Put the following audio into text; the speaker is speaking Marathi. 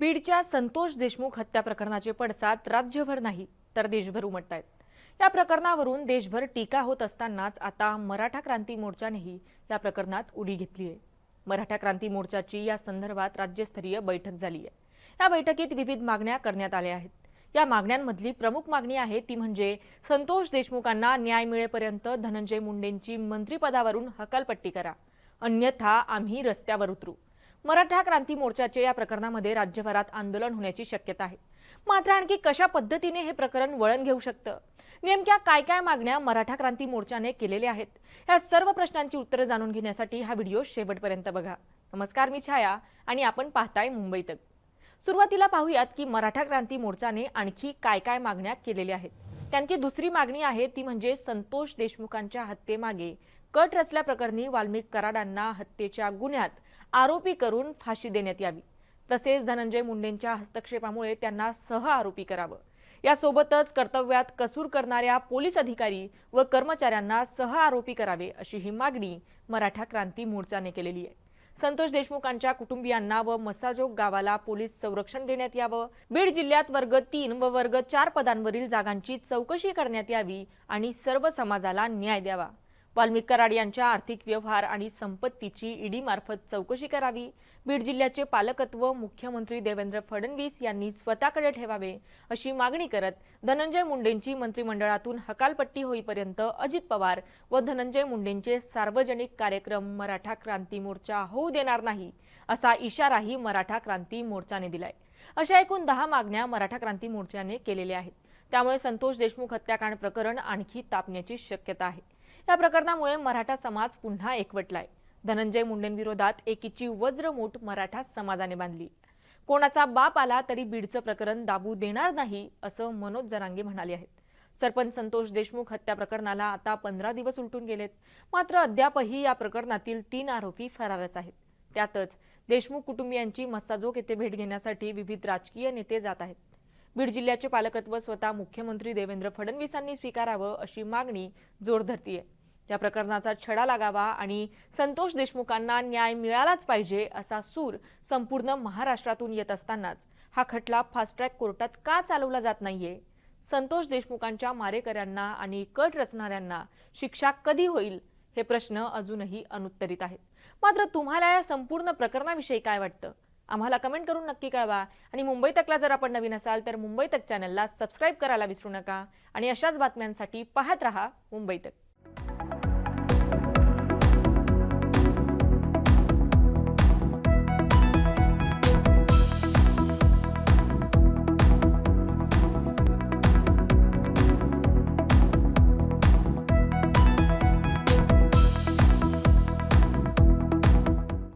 बीडच्या संतोष देशमुख हत्या प्रकरणाचे पडसाद राज्यभर नाही तर देशभर उमटत आहेत या प्रकरणावरून देशभर टीका होत असतानाच आता मराठा क्रांती मोर्चानेही या प्रकरणात उडी घेतली आहे मराठा क्रांती मोर्चाची या संदर्भात राज्यस्तरीय बैठक झाली आहे या बैठकीत विविध मागण्या करण्यात आल्या आहेत. या मागण्यांमधली प्रमुख मागणी आहे ती म्हणजे संतोष देशमुखांना न्याय मिळेपर्यंत धनंजय मुंडेंची मंत्रिपदावरून हकालपट्टी करा. अन्यथा आम्ही रस्त्यावर उतरू. मराठा क्रांती मोर्चाचे या प्रकरणामध्ये राज्यभरात आंदोलन होण्याची शक्यता आहे. मात्र आणखी कशा पद्धतीने हे प्रकरण वळण घेऊ शकतं? नेमक्या काय काय मागण्या मराठा क्रांती मोर्चाने केलेल्या आहेत? या सर्व प्रश्नांची उत्तरं जाणून घेण्यासाठी हा व्हिडिओ शेवटपर्यंत बघा. नमस्कार मी छाया आणि आपण पाहताय मुंबईत सुरुवातीला पाहूयात की मराठा क्रांती मोर्चाने आणखी काय काय मागण्या केलेल्या आहेत. त्यांची दुसरी मागणी आहे ती म्हणजे संतोष देशमुखांच्या हत्येमागे कट रचल्याप्रकरणी वाल्मिक कराडांना हत्येच्या गुन्ह्यात आरोपी करून फाशी देण्यात यावी. तसेच धनंजय मुंडेंच्या हस्तक्षेपामुळे त्यांना सह आरोपी करावं. यासोबतच कर्तव्यात कसूर करणाऱ्या पोलीस अधिकारी व कर्मचाऱ्यांना सह आरोपी करावे अशी ही मागणी मराठा क्रांती मोर्चाने केलेली आहे. संतोष देशमुखांच्या कुटुंबियांना व मसाजोग गावाला पोलीस संरक्षण देण्यात यावं. बीड जिल्ह्यात वर्ग तीन व वर्ग चार पदांवरील जागांची चौकशी करण्यात यावी आणि सर्व समाजाला न्याय द्यावा. वाल्मिक कराड यांच्या आर्थिक व्यवहार आणि संपत्तीची ईडी मार्फत चौकशी करावी. बीड जिल्ह्याचे पालकत्व मुख्यमंत्री देवेंद्र फडणवीस यांनी स्वतःकडे ठेवावे अशी मागणी करत धनंजय मुंडेंची मंत्रिमंडळातून हकालपट्टी होईपर्यंत अजित पवार व धनंजय मुंडेंचे सार्वजनिक कार्यक्रम मराठा क्रांती मोर्चा होऊ देणार नाही असा इशाराही मराठा क्रांती मोर्चाने दिलाय. अशा एकूण दहा मागण्या मराठा क्रांती मोर्चाने केलेल्या आहेत. त्यामुळे संतोष देशमुख हत्याकांड प्रकरण आणखी तापण्याची शक्यता आहे. या प्रकरणामुळे मराठा समाज पुन्हा एकवटलाय. धनंजय मुंडेंविरोधात एकीची वज्रमूठ मराठा समाजाने बांधली. कोणाचा बाप आला तरी बीडचं प्रकरण दाबू देणार नाही असं मनोज जरांगे म्हणाले आहेत. सरपंच संतोष देशमुख हत्या प्रकरणाला आता पंधरा दिवस उलटून गेलेत. मात्र अद्यापही या प्रकरणातील तीन आरोपी फरारच आहेत. त्यातच देशमुख कुटुंबियांची मस्साजोग येथे भेट घेण्यासाठी विविध राजकीय नेते जात आहेत. बीड जिल्ह्याचे पालकत्व स्वतः मुख्यमंत्री देवेंद्र फडणवीसांनी स्वीकारावं अशी मागणी जोर धरतीये. या प्रकरणाचा छडा लागावा आणि संतोष देशमुखांना न्याय मिळालाच पाहिजे असा सूर संपूर्ण महाराष्ट्रातून येत असतानाच. हा खटला फास्ट ट्रॅक कोर्टात का चालवला जात नाहीये? संतोष देशमुखांच्या मारेकऱ्यांना आणि कट रचणाऱ्यांना शिक्षा कधी होईल? हे प्रश्न अजूनही अनुत्तरित आहेत. मात्र तुम्हाला या संपूर्ण प्रकरणाविषयी काय वाटतं? आम्हाला कमेंट करून नक्की कळवा. आणि मुंबई तकला जर आपण नवीन असाल तर मुंबई तक चॅनलला सबस्क्राईब करायला विसरू नका. आणि अशाच बातम्यांसाठी पाहत रहा मुंबई तक.